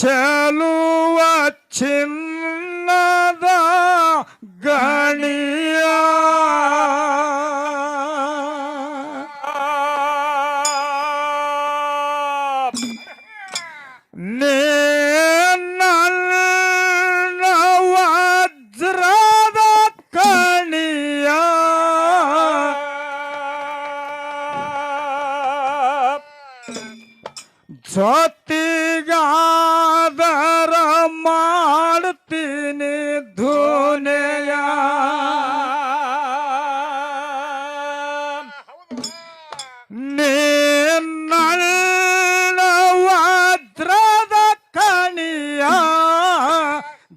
ಚೆಲುವ ಚಿನ್ನದ ಗಣಿಯ. Só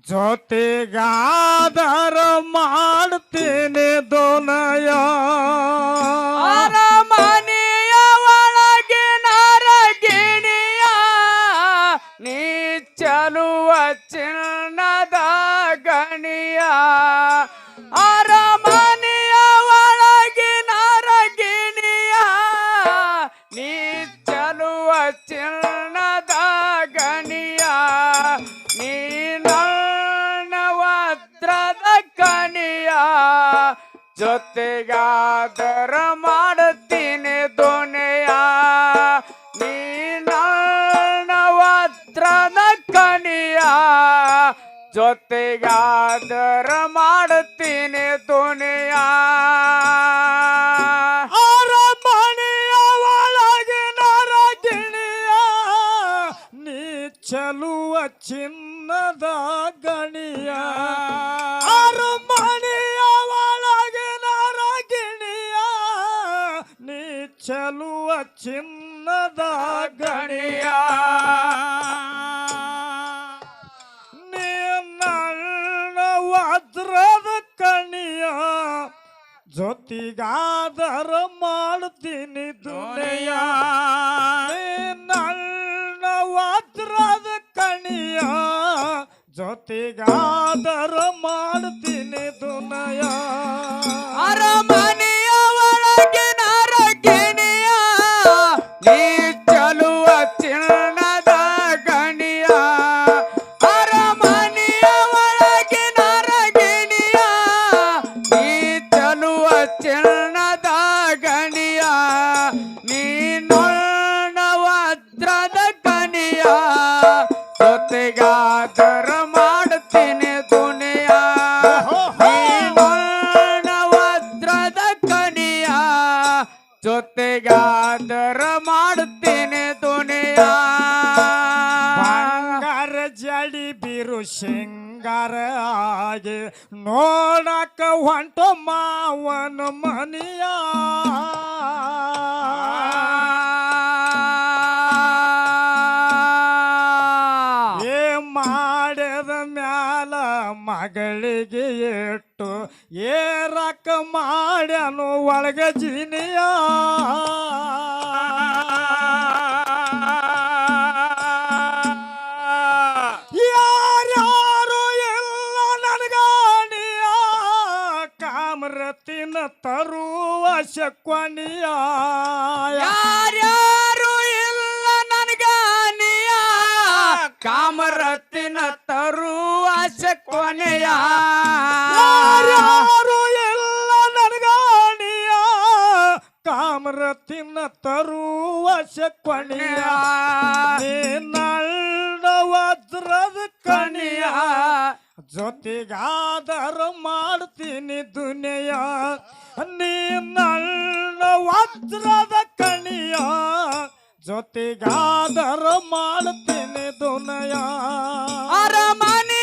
ಜೊತೆಗಾದರ ಮಾಡ್ತೇನೆ ದೊನಯ ಅರಮನೆಯ ಒಳಗಿನ ರಗಿಣಿಯ ನೀ ಚಲುವ ಚಿನ್ನದ ಗಣಿಯ. ಅರಮನೆಯ ಒಳಗಿನ ರಗಿಣಿಯ ನೀ ಚಲುವ ಚಿನ್ನದ ಕಣಿಯ ಜೊತೆಗಾದರ ಮಾಡುತ್ತೀನಿ ದೊನೆಯ ನೀ ಕನಿಯ ಜೊತೆಗಾದರ ಮಾಡುತ್ತೀನಿ ದೊನೆಯ ಚಿನ್ನದ ಗಣಿಯ ನನ್ನ ವಜ್ರದ ಕಣಿಯ ಜೊತಿಗಾದರ ಮಾಡ್ತೀನಿ ದುನಿಯ. ನನ್ನ ಕಣಿಯ ಜೊತೆಗಾದರ ಮಾಡ್ತೀನಿ ಜೊತೆಗಾದರ ಮಾಡುತ್ತೇನೆ ದುನಿಯ. ಬಂಗಾರ ಜಡಿ ಬಿರು ಶೃಂಗಾರ ಆಗಿ ಹೊಂಟು ಮಾವನ ಮನಿಯ. ಮ್ಯಾಲ ಮಗಳಿಗೆ ಇಟ್ಟು ಏರಕ ಮಾಡ್ಯಾನು ಒಳಗ ಜಿನಿಯ. ಯಾರ್ಯಾರು ಎಲ್ಲ ನನಗಾಣಿಯ ಕಾಮರತಿನ ತರುವ ಶಕ್ವನಿಯ. ಯಾರ್ಯಾರು ಇಲ್ಲ ನನಗಾನಿಯ ಕಾಮರತ್ತಿನ ತರುವ ಕೊನೆಯ ಯಾರು ಎಲ್ಲ ನನಗಾಣಿಯ ಕಾಮರತಿನ ತರುವ ಕೊನೆಯ ನಳ್ಳ ವಜ್ರದ ಕಣಿಯ. ಜೊತೆಗಾದರ ಮಾಡ್ತೀನಿ ದುನಿಯ. ನೀ ನಳ್ಳ ವಜ್ರದ ಕಣಿಯ. ಜೊತೆಗಾದರ ಮಾಡ್ತೀನಿ ದುನಯ. ಅರಮನೆಯ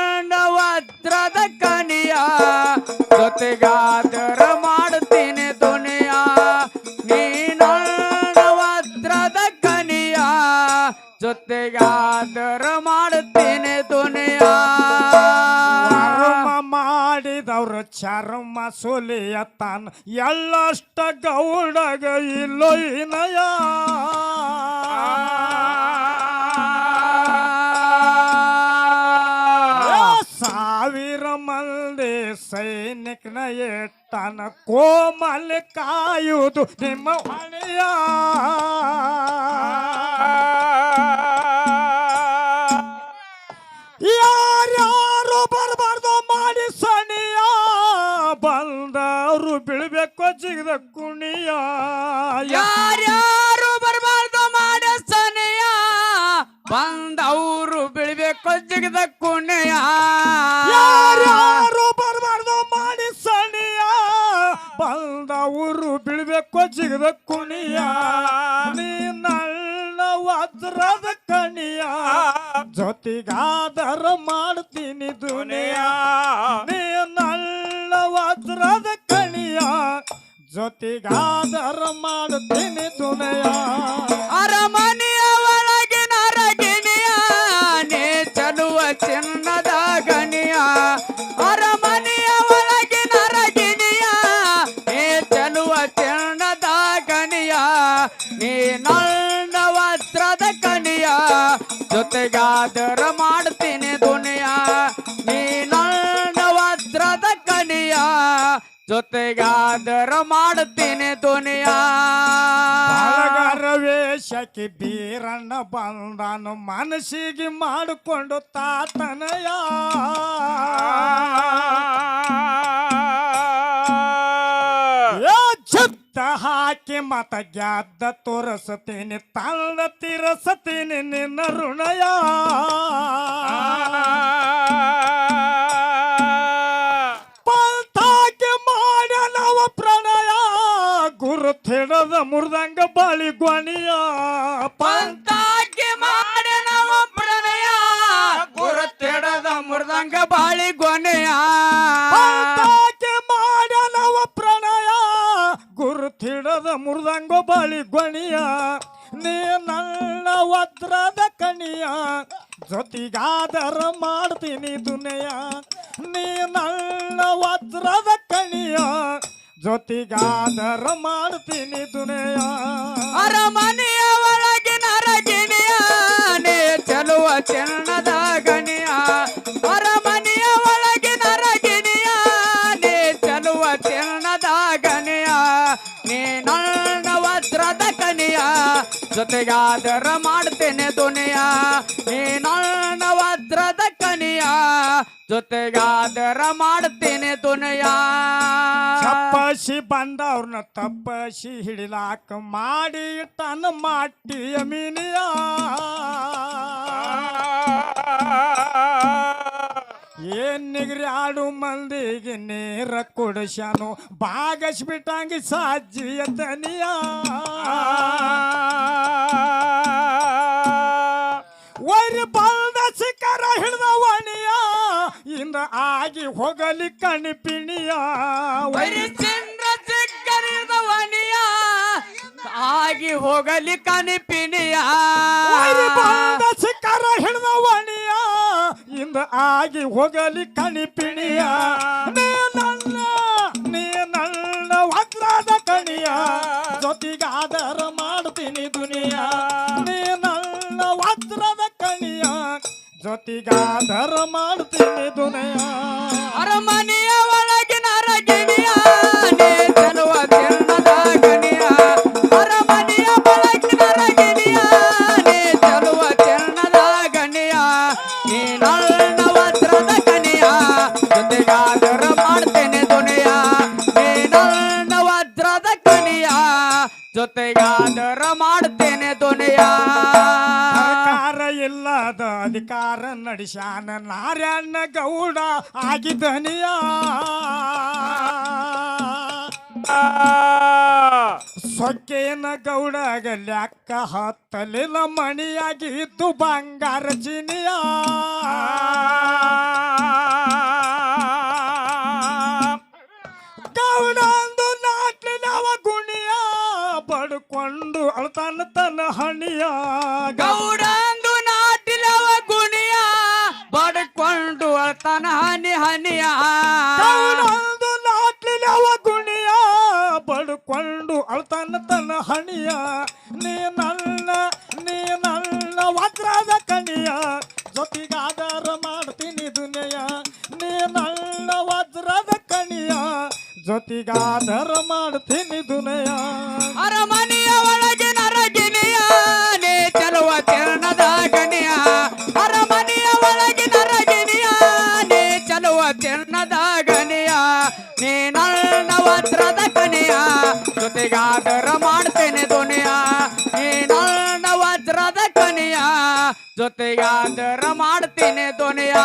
ಚರ್ಮ ಸುಲಿಯತಾನ ಎಲ್ಲಷ್ಟ ಗೌಡಗ ಇಲ್ಲೋ ಇನಯ ಏ, ಸಾವಿರ ಮಂದಿ ಸೈನಿಕನ ಎಟ್ಟನ ಕೋಮಲ್ ಕಾಯುವುದು ನಿಮ್ಮ ಹೊಣೆಯ. ಜಿಗದ ಕುಣಿಯ. ಯಾರ್ಯಾರು ಬರಬಾರ್ದು ಮಾಡ ಬಂದವರು ಬೀಳ್ಬೇಕು ಜಿಗದ ಕುಣಿಯ. ಯಾರ್ಯಾರು ಬರಬಾರ್ದು ಮಾಡಿ ಸನೆಯ ಬಂದವರು ಬೀಳ್ಬೇಕು ಜಿಗದ ಕುಣಿಯ. ನೀನಳ್ಳ ವಜ್ರದ ಕಣಿಯ ಜೊತೆಗಾದರ ಮಾಡ್ತೀನಿ ದುನಿಯ. ನೀನಳ್ಳ ವಜ್ರದ ಕಣಿಯ ಜೊತೆಗಾದರ ಮಾಡುತ್ತೇನೆ ದುನಿಯ ಅರಮನೆಯ ಒಳಗಿನ ರಗಿಣಿಯ, ನೇ ಚಲುವ ಚಿನ್ನದ ಗಣಿಯ. ಅರಮನೆಯ ಒಳಗಿನ ರಗಿಣಿಯ, ನೇ ಚಲುವ ಚಿನ್ನದ ಗಣಿಯ. ನೀ ನನ್ನ ವಸ್ತ್ರದ ಕಣಿಯ ಜೊತೆಗಾದರ ಮಾಡ್ತೀನಿ ದುನಿಯ. ನೀ ನನ್ನ ವಸ್ತ್ರದ ಕಣಿಯ ಜೊತೆಗಾದರ ಮಾಡ್ತೀನಿ ದುನಿಯ. ಶಕಿ ಬೀರಣ್ಣ ಬಂದನು, ಮನಸ್ಸಿಗೆ ಮಾಡಿಕೊಂಡು ತಾತನಯ. ಹಾಕಿ ಮತ ಗ್ಯಾದ ತೋರಸತೀನಿ ತಂದ ತಿರಸತೀನಿ ನಿನ್ನ ಋಣಯ. ಹಿಡದ ಮುರ್ದಂಗ ಬಾಳಿ ಗೊಣಿಯ ಪಂತಾಕಿ ಮಾಡಿ ನಾವು ಪ್ರಣಯ ಗುರುತಿಡದ ಮುರ್ದಂಗ ಬಾಳಿ ಗೊನೆಯ ಮಾಡನವ ಪ್ರಣಯ ಗುರುತಿಡದ ಮುರ್ದಂಗ ಬಾಳಿ ಗೊಣಿಯ ನೀ ನನ್ನ ವಜ್ರದ ಕಣಿಯ ಜೊತೆಗಾದರ ಮಾಡ್ತೀನಿ ದುನಿಯ. ನೀ ನನ್ನ ವಜ್ರದ ಕಣಿಯ ಜೊತೆಗಾದರ ಮಾಡ್ತೀನಿ ದುನಿಯ. ಅರಮನೆಯ ಒಳಗಿನ ರಗಿಣಿಯ ಚಲುವ ಚೆನ್ನದ ಗಣಿಯ. ಅರಮನೆಯ ಒಳಗಿನ ರಗಿಣಿಯ ಚಲುವ ಚೆನ್ನದ ಗಣಿಯ. ನೀ ನನ್ನ ವಜ್ರದ ಕಣಿಯ, ಜೊತೆಗಾದರ ಮಾಡ್ತೇನೆ ದುನಿಯ. ನೀ ನನ್ನ ವಜ್ರದ ಕಣಿಯ, ಜೊತೆಗಾದರ ಮಾಡ್ತೇನೆ ದುನಿಯ. ತಪ್ಪಸಿ ಬಂದವ್ರನ್ನ ತಪ್ಪಸಿ ಹಿಡಿಲಾಕ ಮಾಡಿ ತನ್ನ ಮಾಟಿಯ ಮೀನಿಯ. ಏನ್ ನಿಗ್ರಿ ಆಡು ಮಂದಿಗೆ ನೇರ ಕೊಡಶಾನು ಬಾಗಸ್ಬಿಟ್ಟಂಗೆ ಸಾಜಿಯ ತನಿಯ ವೈರಿ ಬಲ್ದ ಸಿಕ್ಕರ ಹಿಡಿದ ವಣಿಯ ಇಂದ ಆಗಿ ಹೋಗಲಿ ಕಣಿಪಿಣಿಯ ಬರಿ ಆಗಿ ಹೋಗಲಿ ಕನಿಪಿನಿಯ. ವೈರಿ ಬಲ್ದ ಶಿಖರ ಹಿಡಿದ ವಣಿಯ ಇಂದ ಆಗಿ ಹೋಗಲಿ ಕಣಿಪಿಣಿಯ ನೀ ನನ್ನ ನೀ ನನ್ನ ವಜ್ರದ ಕಣಿಯ. ಜೊತೆಗಾದರ ಮಾಡ್ತೀನಿ ದುನಿಯ. ನೀ ನನ್ನ ವಜ್ರದ ಕಣಿಯ. ಜೊತೆಗಾದರ ಮಾಡ್ತೀನಿ ನಡೆಸ್ಯಾನ ನಾರಾಯಣ ಗೌಡ ಆಗಿದ್ದನಿಯ. ಸೊಕ್ಕೇನ ಗೌಡಗ ಲೆಕ್ಕ ಹತ್ತಲಿಲ್ಲ ಮಣಿಯಾಗಿದ್ದು ಬಂಗಾರ ಚಿನಿಯ. ಗೌಡಂದು ನಾಟ್ಲಿನವ ಗುಣಿಯ ಪಡ್ಕೊಂಡು ಅಳ್ತಾನ ತನ್ನ ಹಣಿಯ. ಗೌಡಂದು ಅಳ್ತಾನ ಹನಿ ಹನಿಯ. ಗುಣಿಯ. ಬಡ್ಕೊಂಡು ಅಳ್ತಾನ ತನ್ನ ಹಣಿಯ. ನೀ ನನ್ನ ನೀ ನನ್ನ ವಜ್ರದ ಕಣಿಯ. ಜೊತೆಗಾದರ ಮಾಡ್ತೀನಿ ದುನಿಯ. ನೀ ನನ್ನ ವಜ್ರದ ಕಣಿಯ. ಜೊತೆಗಾದರ ಮಾಡ್ತೀನಿ ದುನಿಯ. ಜೊತೆಗಾದರ ಮಾಡ್ತೇನೆ ದುನಿಯ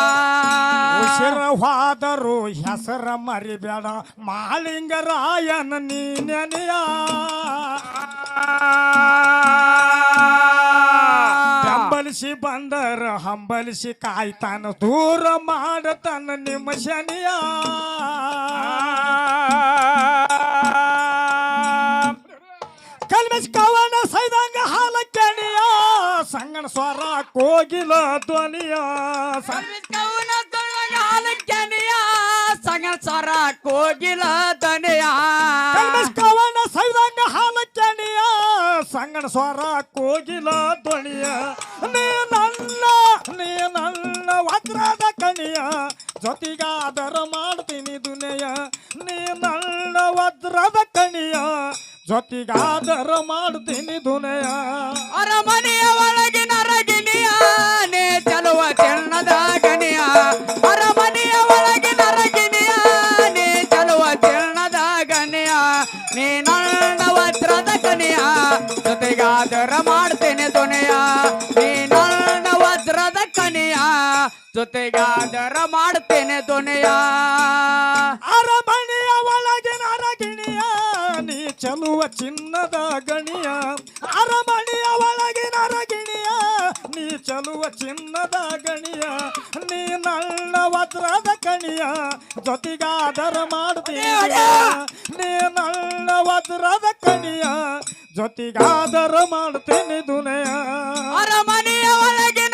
ಉಸಿರವಾದರು ಹೆಸರ ಮರಿಬೇಡ ಮಾಳಿಂಗರಾಯನ ನೀನೆನೆಯ. ಬೆಂಬಲಿಸಿ ಬಂದರ, ಹಂಬಲಿಸಿ ಕಾಯ್ತಾನ, ದೂರ ಮಾಡತನ ನಿಮ್ಮ ಶನಿಯ. ಕವನ ಸಂಗಣ ಸ್ವರ ಕೋಗಿಲ ಧ್ವನಿಯ ಕೌನ ಹಾಲಕ್ಕೆನೆಯ ಸಂಗ ಸರ ಕೋಗಿಲ ಧ್ವನಿಯ. ಕವನ ಸೈದಂಗ ಹಾಲ ಕೆಣಿಯ ಸಂಗಣ ಸ್ವರ ಕೋಗಿಲ ಧ್ವನಿಯ. ನೀ ನನ್ನ ನೀ ನನ್ನ ವಜ್ರದ ಕಣಿಯ. ಜೊತೆಗಾದರ ಮಾಡ್ತೀನಿ ದುನಿಯ. ನೀ ನನ್ನ ವಜ್ರದ ಕಣಿಯ. ಜೊತೆಗಾದರ ಮಾಡ್ತೀನಿ ದುನಿಯ. ಅರಮನೆಯ ಜೊತೆಗಾದರ ಮಾಡ್ತೇನೆ ದೊನೆಯ. ಅರಮನೆಯ ಒಳಗಿನ ಅರಗಿಣಿಯ ನೀ ಚಲುವ ಚಿನ್ನದ ಗಣಿಯ. ಅರಮನೆಯ ಒಳಗಿನ ಅರಗಿಣಿಯ ನೀ ಚಲುವ ಚಿನ್ನದ ಗಣಿಯ. ನೀ ನನ್ನ ವಜ್ರದ ಕಣಿಯ ಜೊತೆಗಾದರ ಮಾಡ್ತೀನಿ ನೀ ನನ್ನ ವಜ್ರದ ಕಣಿಯ ಜೊತೆಗಾದರ ಮಾಡ್ತೇನೆ ದುನೆಯ. ಅರಮನೆಯ ಒಳಗಿನ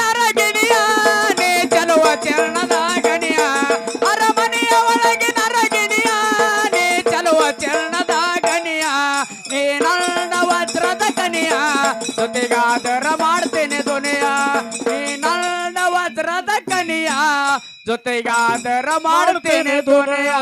ಜೊತೆಗಾದರ ಮಾಡ್ತೇನೆ ದುನಿಯ